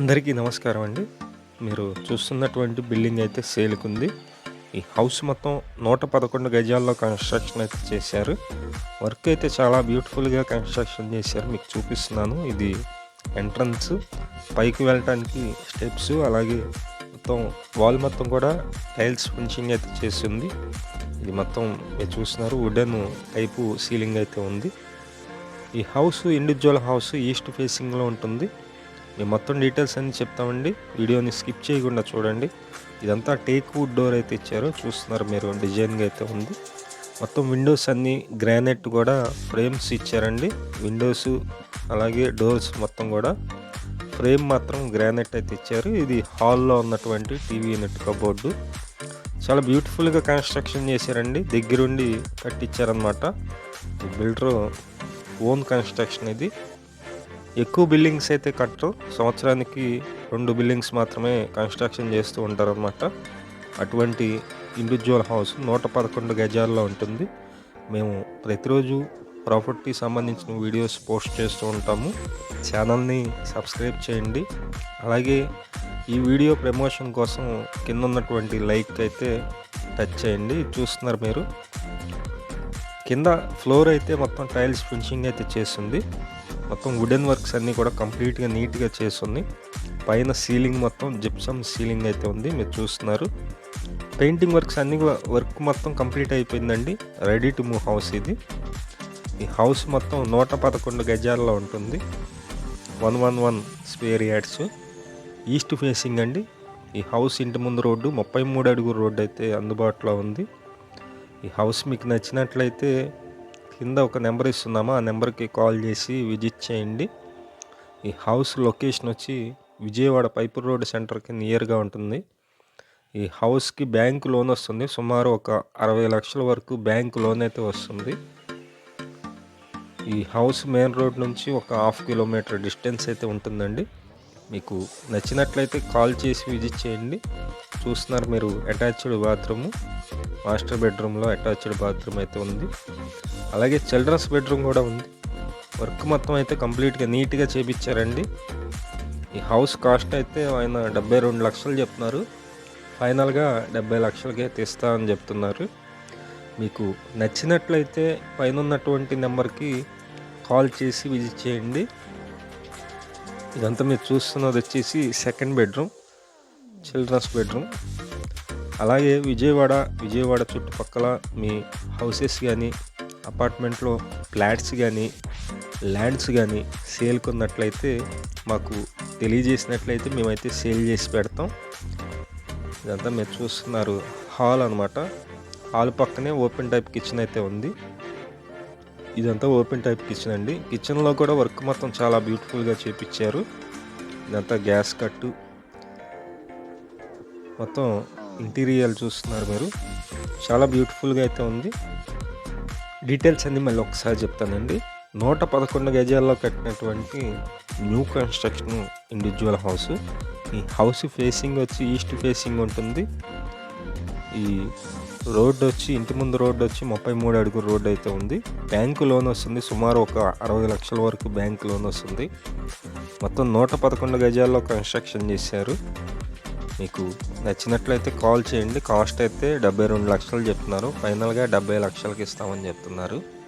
అందరికీ నమస్కారం అండి. మీరు చూస్తున్నటువంటి బిల్డింగ్ అయితే సేల్కుంది. ఈ హౌస్ మొత్తం నూట పదకొండు గజాల్లో కన్స్ట్రక్షన్ అయితే చేశారు. వర్క్ అయితే చాలా బ్యూటిఫుల్గా కన్స్ట్రక్షన్ చేశారు. మీకు చూపిస్తున్నాను. ఇది ఎంట్రన్స్. పైకి వెళ్ళటానికి స్టెప్స్ అలాగే మొత్తం వాల్ మొత్తం కూడా టైల్స్ ఫినిషింగ్ అయితే చేసింది. ఇది మొత్తం మీరు చూస్తున్నారు. వుడెన్ టైపు సీలింగ్ అయితే ఉంది. ఈ హౌస్ ఇండివిజువల్ హౌస్ ఈస్ట్ ఫేసింగ్లో ఉంటుంది. మేము మొత్తం డీటెయిల్స్ అన్ని చెప్తామండి. వీడియోని స్కిప్ చేయకుండా చూడండి. ఇదంతా టేక్ వుడ్ డోర్ అయితే ఇచ్చారో. చూస్తున్నారు మీరు డిజైన్గా అయితే ఉంది. మొత్తం విండోస్ అన్ని గ్రానైట్ కూడా ఫ్రేమ్స్ ఇచ్చారండి. విండోస్ అలాగే డోర్స్ మొత్తం కూడా ఫ్రేమ్ మాత్రం గ్రానైట్ అయితే ఇచ్చారు. ఇది హాల్లో ఉన్నటువంటి టీవీ యూనిట్ కబోర్డు చాలా బ్యూటిఫుల్గా కన్స్ట్రక్షన్ చేశారండి. దగ్గరుండి కట్టించారనమాట బిల్డరు ఓన్ కన్స్ట్రక్షన్ ఇది. ఎక్కువ బిల్డింగ్స్ అయితే కట్టరు. సంవత్సరానికి రెండు బిల్డింగ్స్ మాత్రమే కన్స్ట్రక్షన్ చేస్తూ ఉంటారనమాట అటువంటి ఇండివిజువల్ హౌస్ నూట పదకొండు గజాల్లో ఉంటుంది. మేము ప్రతిరోజు ప్రాపర్టీ సంబంధించిన వీడియోస్ పోస్ట్ చేస్తూ ఉంటాము. ఛానల్ని సబ్స్క్రైబ్ చేయండి. అలాగే ఈ వీడియో ప్రమోషన్ కోసం కింద ఉన్నటువంటి లైక్ అయితే టచ్ చేయండి. చూస్తున్నారు మీరు. కింద ఫ్లోర్ అయితే మొత్తం టైల్స్ ఫినిషింగ్ అయితే చేస్తుంది మొత్తం వుడెన్ వర్క్స్ అన్నీ కూడా కంప్లీట్గా నీట్గా చేస్తుంది. పైన సీలింగ్ మొత్తం జిప్సమ్ సీలింగ్ అయితే ఉంది మీరు చూస్తున్నారు. పెయింటింగ్ వర్క్స్ అన్ని వర్క్ మొత్తం కంప్లీట్ అయిపోయిందండి. రెడీ టు మూవ్ హౌస్ ఇది. ఈ హౌస్ మొత్తం నూట పదకొండు గజాల్లో ఉంటుంది. One one one square yards east facing అండి. ఈ హౌస్ ఇంటి ముందు రోడ్డు ముప్పై మూడు అడుగు రోడ్డు అయితే అందుబాటులో ఉంది. ఈ హౌస్ మీకు నచ్చినట్లయితే కింద ఒక నెంబర్ ఇస్తున్నామో? ఆ నెంబర్కి కాల్ చేసి విజిట్ చేయండి. ఈ హౌస్ లొకేషన్ వచ్చి విజయవాడ పైపు రోడ్ సెంటర్కి నియర్గా ఉంటుంది. ఈ హౌస్కి బ్యాంక్ లోన్ వస్తుంది. సుమారు ఒక అరవై లక్షల వరకు బ్యాంక్ లోన్ అయితే వస్తుంది. ఈ హౌస్ మెయిన్ రోడ్ నుంచి ఒక హాఫ్ కిలోమీటర్ డిస్టెన్స్ అయితే ఉంటుందండి. మీకు నచ్చినట్లయితే కాల్ చేసి విజిట్ చేయండి. చూస్తున్నారు మీరు అటాచ్డ్ బాత్రూము. మాస్టర్ బెడ్రూమ్లో అటాచ్డ్ బాత్రూమ్ అయితే ఉంది. అలాగే చిల్డ్రన్స్ బెడ్రూమ్ కూడా ఉంది. వర్క్ మొత్తం అయితే కంప్లీట్గా నీట్గా చేపించారండి ఈ హౌస్ కాస్ట్ అయితే ఆయన డెబ్బై రెండు లక్షలు చెప్తున్నారు. ఫైనల్గా డెబ్బై లక్షలకే తెస్తా అని చెప్తున్నారు. మీకు నచ్చినట్లయితే పైన ఉన్నటువంటి నెంబర్కి కాల్ చేసి విజిట్ చేయండి. ఇదంతా మీరు చూస్తున్నది వచ్చేసి సెకండ్ బెడ్రూమ్ చిల్డ్రన్స్ బెడ్రూమ్. అలాగే విజయవాడ విజయవాడ చుట్టుపక్కల మీ హౌసెస్ కానీ అపార్ట్మెంట్లో ఫ్లాట్స్ కానీ ల్యాండ్స్ కానీ సేల్కున్నట్లయితే మాకు తెలియజేసినట్లయితే మేమైతే సేల్ చేసి పెడతాం. ఇదంతా మీరు చూస్తున్నారు హాల్ అనమాట హాల్ పక్కనే ఓపెన్ టైప్ కిచెన్ అయితే ఉంది. ఇదంతా ఓపెన్ టైప్ కిచెన్ అండి. కిచెన్లో కూడా వర్క్ మొత్తం చాలా బ్యూటిఫుల్గా చేపించారు. ఇదంతా గ్యాస్ కట్టు. మొత్తం ఇంటీరియర్ చూస్తున్నారు మీరు. చాలా బ్యూటిఫుల్గా అయితే ఉంది. డీటెయిల్స్ అన్నీ మళ్ళీ ఒకసారి చెప్తానండి. నూట పదకొండు గజాల్లో కట్టినటువంటి న్యూ కన్స్ట్రక్షన్ ఇండివిజువల్ హౌస్. ఈ హౌస్ ఫేసింగ్ వచ్చి ఈస్ట్ ఫేసింగ్ ఉంటుంది. ఈ రోడ్డు వచ్చి ఇంటి ముందు రోడ్డు వచ్చి ముప్పై మూడు అడుగుల రోడ్డు అయితే ఉంది. బ్యాంకు లోన్ వస్తుంది. సుమారు ఒక అరవై లక్షల వరకు బ్యాంక్ లోన్ వస్తుంది. మొత్తం నూట పదకొండు గజాల్లో కన్స్ట్రక్షన్ చేశారు. మీకు నచ్చినట్లయితే కాల్ చేయండి. కాస్ట్ అయితే డెబ్బై రెండు లక్షలు చెప్తున్నారు. ఫైనల్గా డెబ్బై లక్షలకి ఇస్తామని చెప్తున్నారు.